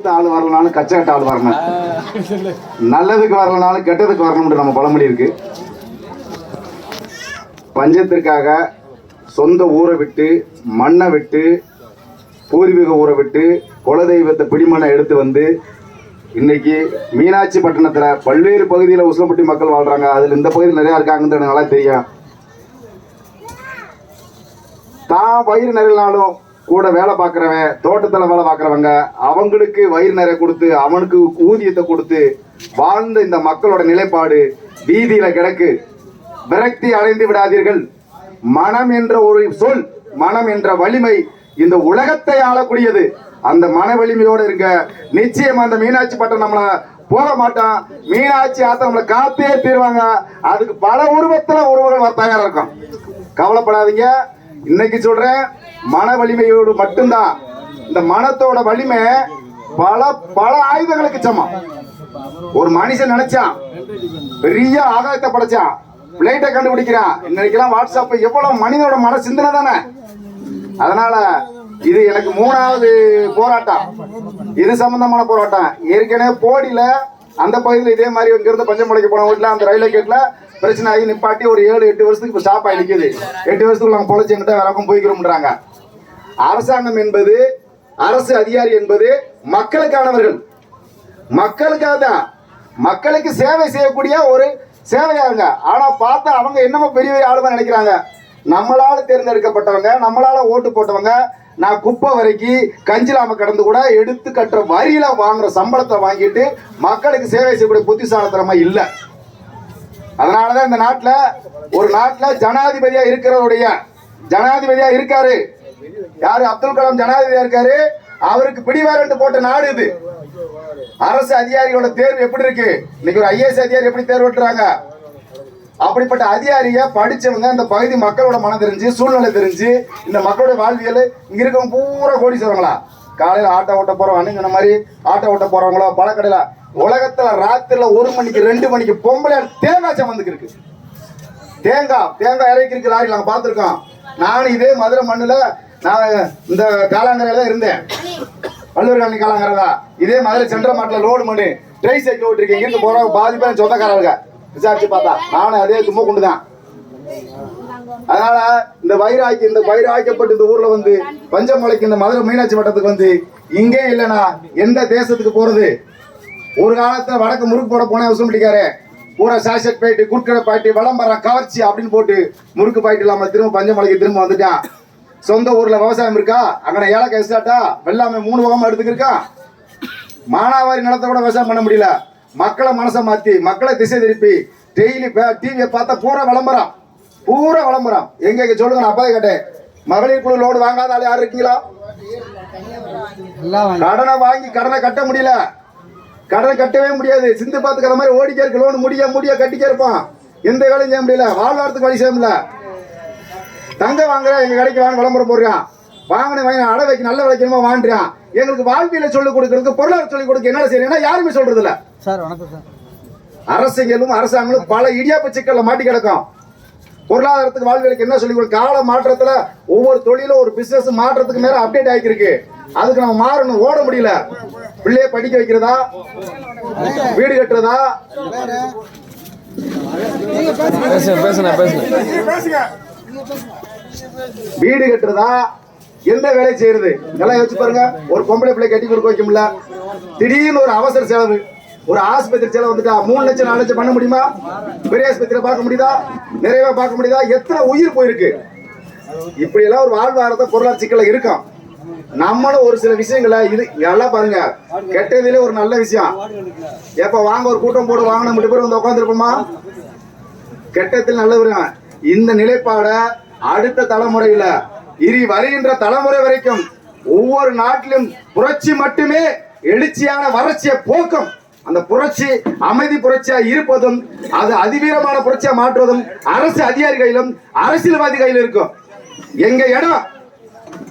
கொடுத்த ஆள் வரலனாலும் கச்சகட்ட ஆள் வரணும். நல்லதுக்கு வரலனாலும் கெட்டதுக்கு வரணும்னு நம்ம பழமொழி இருக்கு. பஞ்சத்திற்காக சொந்த ஊரை விட்டு மண்ணை விட்டு பூர்வீக ஊரை விட்டு குலதெய்வத்தை பிடிமண்ணை எடுத்து வந்து இன்னைக்கு மீனாட்சி பட்டணத்தில் பல்வேறு பகுதியில் உசிலம்பட்டி மக்கள் வாழ்றாங்க. அதில் இந்த பகுதியில் நிறையா இருக்காங்கன்றது நல்லா தெரியும். தான் வயிறு நிறையினாலும் கூட வேலை பார்க்குறவன் தோட்டத்தில் வேலை பார்க்குறவங்க அவங்களுக்கு வயிறு நிறைய கொடுத்து அவனுக்கு ஊதியத்தை கொடுத்து வாழ்ந்த இந்த மக்களோட நிலைப்பாடு வீதியில் கிடக்கு. விரக்தி அடைந்து விடாதீர்கள். மனம் என்ற ஒரு சொல் மனம் என்ற வலிமை இந்த உலகத்தை ஆளக்கூடியது. அந்த மன வலிமையோடு இருக்க நிச்சயம் அந்த மீனாட்சி பட்டம் நம்மளை போக மாட்டான். மீனாட்சி ஆத்த நம்மளை காத்தே தீருவாங்க. அதுக்கு பல உருவத்தில் உருவங்கள் தயாராக இருக்கும். கவலைப்படாதீங்க. இன்னைக்கு சொல்றேன் மன வலிமையோடு மட்டும்தான். இந்த மனத்தோட வலிமை பல பல ஆயுதங்களுக்கு சமம். ஒரு மனுஷன் நினைச்சான் பெரிய ஆகாயத்தை படைச்சான் பிளேட்டை கண்டுபிடிக்கிறான். இன்னைக்கெல்லாம் வாட்ஸ்அப் எவ்வளவு மனிதனோட மன சிந்தனை தானே. அதனால இது எனக்கு மூணாவது போராட்டம். இது சம்பந்தமான போராட்டம். ஏற்கனவே போடியில அந்த பகுதியில் இதே மாதிரி இங்கிருந்து பஞ்சம் பஞ்சமலைக்கு போன வீட்டில் அந்த ரயில்வே கேட்டில் பிரச்சனை ஆகி நிப்பாட்டி ஒரு ஏழு எட்டு வருஷத்துக்கு இப்போ ஸ்டாப் ஆகி நிற்கிது எட்டு வருஷத்துக்கு நாங்கள் பொழைச்சுக்கிட்ட வேற பக்கம் போய்க்கிறோம்ன்றாங்க. அரசாங்கம் என்பது அரசு அதிகாரி என்பது மக்களுக்கானவர்கள். மக்களுக்காக தான். மக்களுக்கு சேவை செய்யக்கூடிய ஒரு சேவையாங்க ஆனா பார்த்தா அவங்க என்னமோ பெரிய பெரிய ஆளுமை நினைக்கிறாங்க. நம்மளால தேர்ந்தெடுக்கப்பட்டவங்க நம்மளால ஓட்டு போட்டவங்க நான் குப்பை வரைக்கும் கஞ்சிலாம கடந்து கூட எடுத்து கட்டுற வரியில வாங்குற சம்பளத்தை வாங்கிட்டு மக்களுக்கு சேவை செய்யக்கூடிய புத்திசாலத்தனமா இல்லை. அதனாலதான் இந்த நாட்டுல ஒரு நாட்டுல ஜனாதிபதியா இருக்கிறவருடைய ஜனாதிபதியா இருக்காரு. யாரு? அப்துல் கலாம் ஜனாதிபதியா இருக்காரு? அவருக்கு பிடிவாரண்ட் போட்ட நாடு இது. அரசு அதிகாரிகளோட தேர்வு எப்படி இருக்கு? இன்னைக்கு ஒரு ஐஏஎஸ் அதிகாரி எப்படி தேர்வு விட்டுறாங்க அப்படிப்பட்ட அதிகாரிய படிச்சவங்க அந்த பகுதி மக்களோட மனம் தெரிஞ்சு சூழ்நிலை தெரிஞ்சு இந்த மக்களோட வாழ்வியல் இங்க இருக்கவங்க பூரா கோடீஸ்வரங்களா? காலையில ஆட்டோ ஓட்ட போறவங்க அண்ணன் மாதிரி ஆட்டோ ஓட்ட போறவங்களோ பழக்கடையில உலகத்துல ராத்திரில ஒரு மணிக்கு ரெண்டு மணிக்கு பொம்பளை தேங்காய் சமந்துக்கு இருக்கு. தேங்காய் தேங்காய் இறக்கி இருக்கு லாரி நாங்க பார்த்துருக்கோம். நானும் இதே மதுரை மண்ணுல நான் இந்த காலாங்கரையில தான் இருந்தேன். வல்லூர் காலனி காலாங்கரை தான் இதே மதுரை சென்ட்ரல் மாட்டில் லோடு பண்ணி ட்ரை சைக்கிள் விட்டுருக்கேன் இங்கிருந்து போகிற பாதி பேர் சொந்தக்காரங்க விசாரிச்சு பார்த்தா. நானும் அதே தும்ம கொண்டு தான் அதனால இந்த வைராக்கி இந்த வைராக்கப்பட்டு இந்த ஊர்ல வந்து பஞ்சமலைக்கு இந்த மதுரை மீனாட்சி வட்டத்துக்கு வந்து இங்கே இல்லைனா எந்த தேசத்துக்கு போறது? ஒரு காலத்துல வடக்கு முறுக்கு போட போனேன் பிடிக்காரு. பூரா சாஷட் பாயிட்டு குட்கடை பாயிட்டு விளம்பரம் கவர்ச்சி அப்படின்னு போட்டு முறுக்கு பாயிட்டு இல்லாம திரும்ப பஞ்சமலைக்கு திரும்ப வந்துட்டான். சொந்த ஊர்ல விவசாயம் இருக்கா? அங்கே ஏலக்காய் எஸ்டாட்டா வெள்ளாமை மூணு பக்கமா எடுத்துக்கிருக்கா? மானாவாரி நிலத்தை கூட விவசாயம் பண்ண முடியல. மக்களை மனசை மாத்தி மக்களை திசை திருப்பி டெய்லி டிவியை பார்த்தா பூரா விளம்பரம். பூரா விளம்பரம். எங்க எங்க சொல்லுங்க நான் அப்பவே கேட்டேன். மகளிர் குழு லோடு வாங்காத ஆள் யார் இருக்கீங்களா? கடனை வாங்கி கடனை கட்ட முடியல. கடனை கட்டவே முடியாது. சிந்து பாத்துக்கிற மாதிரி ஓடிக்கே இருக்கு. லோன் முடிய முடிய கட்டிக்கே இருப்பான் எந்த வேலையும் செய்ய முடியல. வாழ்வாரத்துக்கு வழி செய்ய முடியல. தங்க வாங்குற எங்க கடைக்கு வாங்க விளம்பரம் போடுறான் வாங்கின வாங்கி அடை வைக்க நல்ல விளைக்கணுமா வாங்குறான் எங்களுக்கு வாழ்வியல சொல்லிக் கொடுக்கறதுக்கு பொருளாதார சொல்லிக் கொடுக்க என்ன செய்யறீங்கன்னா யாருமே சொல்றது இல்ல. சார் வணக்கம் சார். அரசுகளும் அரசாங்கங்களும் பல இடியாப்ப சிக்கல்ல மாட்டி கிடக்கும். பொருளாதாரத்துக்கு வாழ்வியலுக்கு என்ன சொல்லி கொடு- கால மாற்றத்துல ஒவ்வொரு தொழிலும் ஒரு பிசினஸ் மாற்றத்துக்கு மேல அப்டேட் ஆகிருக்கு அதுக்கு நம்ம மாறணும் ஓட முடியல. பிள்ளைய படிக்க வைக்கிறதா? வீடு கட்டுறதா? பேசுங்க பேசுங்க பேசுங்க. வீடு கட்டுறதா எந்த வேலை செய்யறது? நல்லா யோசிச்சு பாருங்க. ஒரு பொம்பளை பிள்ளை கட்டி கொடுக்க வைக்க முடியல. திடீர்னு ஒரு அவசர செலவு. ஒரு ஆஸ்பத்திரி செலவு வந்துட்டா மூணு லட்சம் நாலு லட்சம் பண்ண முடியுமா? பெரிய ஆஸ்பத்திரியில பார்க்க முடியுதா? நிறைவா பார்க்க முடியுதா? எத்தனை உயிர் போயிருக்கு? இப்படி எல்லாம் ஒரு வாழ்வாதாரத்தை பொருளாதார சிக்கல இருக்கும் நம்மளும் ஒரு சில விஷயங்களை இது நல்லா பாருங்க. கெட்டதுல ஒரு நல்ல விஷயம். எப்ப வாங்க ஒரு கூட்டம் போடு வாங்கின மட்டும் பேர் வந்து உட்காந்துருப்போமா கெட்டத்தில் நல்லவருங்க இந்த நிலைப்பாடை அடுத்த தலைமுறையில இனி வருகின்ற தலைமுறை வரைக்கும் ஒவ்வொரு நாட்டிலும் புரட்சி மட்டுமே எழுச்சியான வறட்சியை போக்கும். அந்த புரட்சி அமைதி புரட்சியா இருப்பதும் அது அதிவீரமான புரட்சியா மாற்றுவதும் அரசு அதிகாரி கையிலும் அரசியல்வாதி கையில் இருக்கும். எங்க இடம்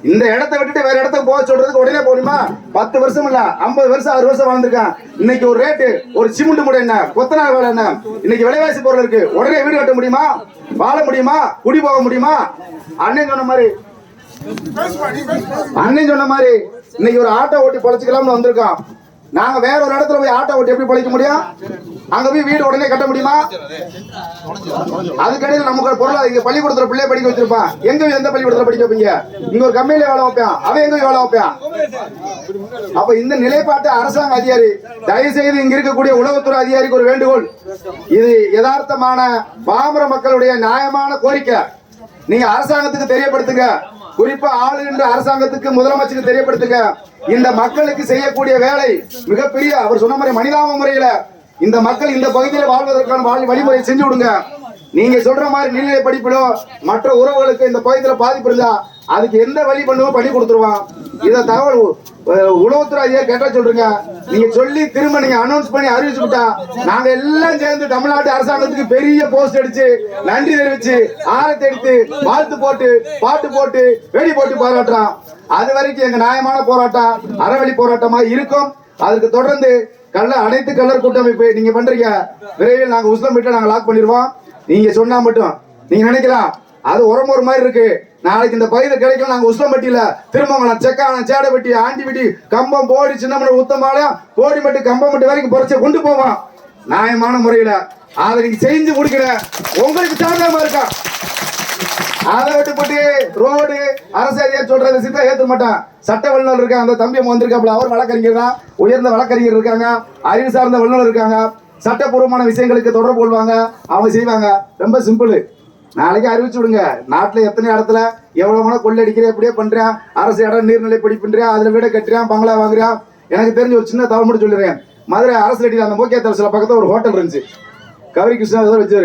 இந்த இடத்த விட்டுட்டு வேற இடத்துக்கு போக சொல்றதுக்கு உடனே போகணுமா? பத்து வருஷம் இல்ல ஐம்பது வருஷம் ஆறு வருஷம் வாழ்ந்துருக்கான். இன்னைக்கு ஒரு ரேட்டு ஒரு சிமெண்ட் மூடை என்ன? கொத்தனார் வேலை என்ன? இன்னைக்கு விலைவாசி பொருள் இருக்கு. உடனே வீடு கட்ட முடியுமா? வாழ முடியுமா? குடி போக முடியுமா? அண்ணன் சொன்ன மாதிரி. அண்ணன் சொன்ன மாதிரி இன்னைக்கு ஒரு ஆட்டோ ஓட்டி பொழைச்சிக்கலாம்னு வந்திருக்கான். நாங்க வேற ஒரு இடத்துல போய் ஆட்டோ ஓட்டி எப்படி பழிக்க முடியும்? அங்க போய் வீடு உடனே கட்ட முடியுமா? அதுக்கடையில் நமக்கு ஒரு பொருளா இங்க பள்ளிக்கூடத்துல பிள்ளை படிக்க வச்சிருப்பான் எங்க எந்த பள்ளிக்கூடத்துல படிக்க வைப்பீங்க? இங்க ஒரு கம்பெனில வேலை வைப்பான். அவன் எங்க வேலை வைப்பான்? அப்ப இந்த நிலைப்பாட்டு அரசாங்க அதிகாரி தயவு செய்து இங்க இருக்கக்கூடிய உளவுத்துறை அதிகாரிக்கு ஒரு வேண்டுகோள். இது யதார்த்தமான பாமர மக்களுடைய நியாயமான கோரிக்கை. நீங்க அரசாங்கத்துக்கு தெரியப்படுத்துங்க. குறிப்பா ஆளுகின்ற அரசாங்கத்துக்கு முதலமைச்சருக்கு தெரியப்படுத்துங்க. இந்த மக்களுக்கு செய்யக்கூடிய வேலை மிகப்பெரிய அவர் சொன்ன மாதிரி மனிதாப முறையில இந்த மக்கள் இந்த பகுதியில் வாழ்வதற்கான வழிமுறையை செஞ்சு விடுங்க. நீங்க சொல்ற மாதிரி நீர்நிலை படிப்பிலோ மற்ற உறவுகளுக்கு இந்த பகுதியில பாதிப்பு இருந்தா அதுக்கு எந்த வழி பண்ணுவோம் பண்ணி கொடுத்துருவான் இத தகவல் அஹ், உளவுத்துறை கேட்டா சொல்றீங்க. நீங்க சொல்லி திரும்ப நீங்க அனௌன்ஸ் பண்ணி அறிவிச்சு விட்டா நாங்க எல்லாம் சேர்ந்து தமிழ்நாட்டு அரசாங்கத்துக்கு பெரிய போஸ்ட் அடிச்சு நன்றி தெரிவிச்சு ஆரத்தை எடுத்து வாழ்த்து போட்டு பாட்டு போட்டு வெடி போட்டு பாராட்டுறோம். அது வரைக்கும் எங்க நியாயமான போராட்டம் அறவழி போராட்டமா இருக்கும். அதுக்கு தொடர்ந்து கள்ள அனைத்து கல்லர் கூட்டமைப்பு நீங்க பண்றீங்க. விரைவில் நாங்க உஸ்லம் விட்டு நாங்க லாக் பண்ணிடுவோம். நீங்க சொன்னா மட்டும். நீங்க நினைக்கலாம். அது உரம் ஒரு மாதிரி இருக்கு. நாளைக்கு இந்த பயிர் கிடைக்கல நாங்க உஸ்லம்பட்டியில திருமங்கலம் செக்கானம் சேடப்பட்டி ஆண்டிபட்டி கம்பம் போடி சின்னமலை உத்தமாலயம் போடிமட்டு கம்பமட்டு வரைக்கும் பொறைச்ச கொண்டு போவோம். நியாயமான முறையில அதை நீங்க செஞ்சு கொடுக்கல உங்களுக்கு சாதகமா இருக்கா? அதை விட்டுப்பட்டு ரோடு அரசு அதிகாரி சொல்ற விஷயத்த ஏத்த மாட்டான். சட்ட வல்லுநர் இருக்காங்க அந்த தம்பி வந்திருக்காப்ல அவர் வழக்கறிஞர் தான். உயர்ந்த வழக்கறிஞர் இருக்காங்க அறிவு சார்ந்த வல்லுநர் இருக்காங்க. சட்டப்பூர்வமான விஷயங்களுக்கு தொடர்பு கொள்வாங்க அவங்க செய்வாங்க. ரொம்ப சிம்பிள் நாளைக்கு அறிவிச்சு விடுங்க. நாட்டுல எத்தனை இடத்துல எவ்வளவு வேணா கொள்ளடிக்கிறேன் எப்படியே பண்றேன் அரசு இடம் நீர்நிலை படிப்புன்றேன் அதுல வீட கட்டுறேன் பங்களா வாங்குறேன் எனக்கு தெரிஞ்ச ஒரு சின்ன தவறு மட்டும் சொல்லிடுறேன். மதுரை அரசு அடியில் அந்த முக்கிய சில பக்கத்துல ஒரு ஹோட்டல் இருந்துச்சு. கௌரி கிருஷ்ணா வச்சு